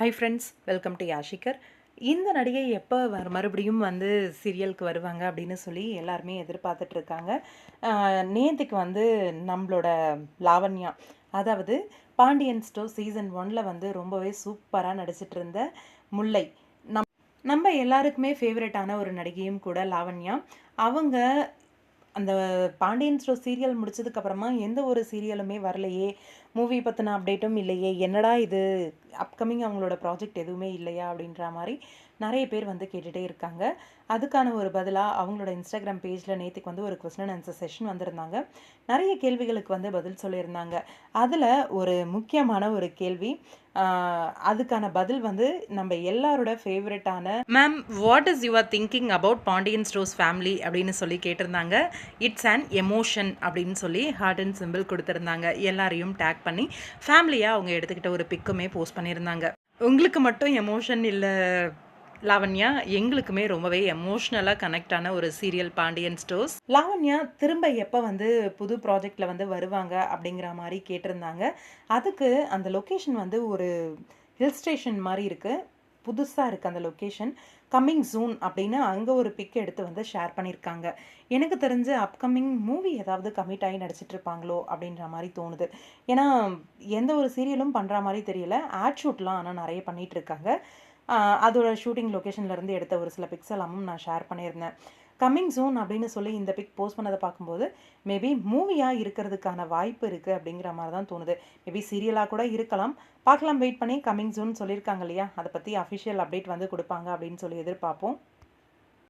High friends welcome to யாஷிகர் இந்த நடிகை எப்போ வர மறுபடியும் வந்து சீரியலுக்கு வருவாங்க அப்படின்னு சொல்லி எல்லாருமே எதிர்பார்த்துட்ருக்காங்க நேற்றுக்கு வந்து நம்மளோட லாவண்யா அதாவது பாண்டியன் ஸ்டோர் சீசன் ஒன்ல வந்து ரொம்பவே சூப்பராக நடிச்சிட்டு இருந்த முல்லை. நம் நம்ம எல்லாருக்குமே ஃபேவரட்டான ஒரு நடிகையும் கூட லாவண்யா. அவங்க அந்த பாண்டியன் ஸ்டோர் சீரியல் முடிச்சதுக்கப்புறமா எந்த ஒரு சீரியலுமே வரலையே. மூவி பற்றின அப்டேட்டும் இல்லையே. என்னடா இது? அப்கமிங் அவங்களோட ப்ராஜெக்ட் எதுவுமே இல்லையா அப்படின்ற மாதிரி நிறைய பேர் வந்து கேட்டுகிட்டே இருக்காங்க. அதுக்கான ஒரு பதிலாக அவங்களோட இன்ஸ்டாகிராம் பேஜில் நேற்றுக்கு வந்து ஒரு கொஸ்டின் அண்ட் ஆன்சர் செஷன் வந்திருந்தாங்க. நிறைய கேள்விகளுக்கு வந்து பதில் சொல்லியிருந்தாங்க. அதில் ஒரு முக்கியமான ஒரு கேள்வி அதுக்கான பதில் வந்து நம்ம எல்லாரோட ஃபேவரட்டான ma'am what is your thinking about Pandian stores family அப்படின்னு சொல்லி கேட்டிருந்தாங்க. இட்ஸ் அண்ட் எமோஷன் அப்படின்னு சொல்லி ஹார்ட் அண்ட் சிம்பிள் கொடுத்துருந்தாங்க. எல்லாரையும் டேக் பண்ணி ஃபேமிலியாக அவங்க எடுத்துக்கிட்ட ஒரு பிக்குமே போஸ்ட் பண்ணியிருந்தாங்க. உங்களுக்கு மட்டும் எமோஷன் இல்லை லாவண்யா எங்களுக்குமே ரொம்பவே எமோஷ்னலாக கனெக்ட் ஆன ஒரு சீரியல் பாண்டியன் ஸ்டோர்ஸ் லாவண்யா திரும்ப எப்போ வந்து புது ப்ராஜெக்டில் வந்து வருவாங்க அப்படிங்கிற மாதிரி கேட்டிருந்தாங்க. அதுக்கு அந்த லொக்கேஷன் வந்து ஒரு ஹில் ஸ்டேஷன் மாதிரி இருக்குது புதுசாக இருக்குது அந்த லொக்கேஷன் கம்மிங் ஜூன் அப்படின்னு அங்கே ஒரு பிக் எடுத்து வந்து ஷேர் பண்ணியிருக்காங்க. எனக்கு தெரிஞ்ச அப்கமிங் மூவி ஏதாவது கமிட் ஆகி நடிச்சிட்டு இருப்பாங்களோ அப்படின்ற மாதிரி தோணுது. ஏன்னா எந்த ஒரு சீரியலும் பண்ணுற மாதிரி தெரியல. ஆட் ஷூட்லாம் ஆனால் நிறைய பண்ணிகிட்டு இருக்காங்க. அதோட ஷூட்டிங் லொக்கேஷன்லேருந்து எடுத்த ஒரு சில பிக்ஸ் எல்லாமும் நான் ஷேர் பண்ணியிருந்தேன். கம்மிங் சூன் அப்படின்னு சொல்லி இந்த பிக் போஸ்ட் பண்ணதை பார்க்கும்போது மேபி மூவியாக இருக்கிறதுக்கான வாய்ப்பு இருக்குது அப்படிங்கிற மாதிரி தான் தோணுது. மேபி சீரியலாக கூட இருக்கலாம். பார்க்கலாம் வெயிட் பண்ணி கம்மிங் சூன் சொல்லியிருக்காங்க இல்லையா? அதை பற்றி அஃபிஷியல் அப்டேட் வந்து கொடுப்பாங்க அப்படின்னு சொல்லி எதிர்பார்ப்போம்.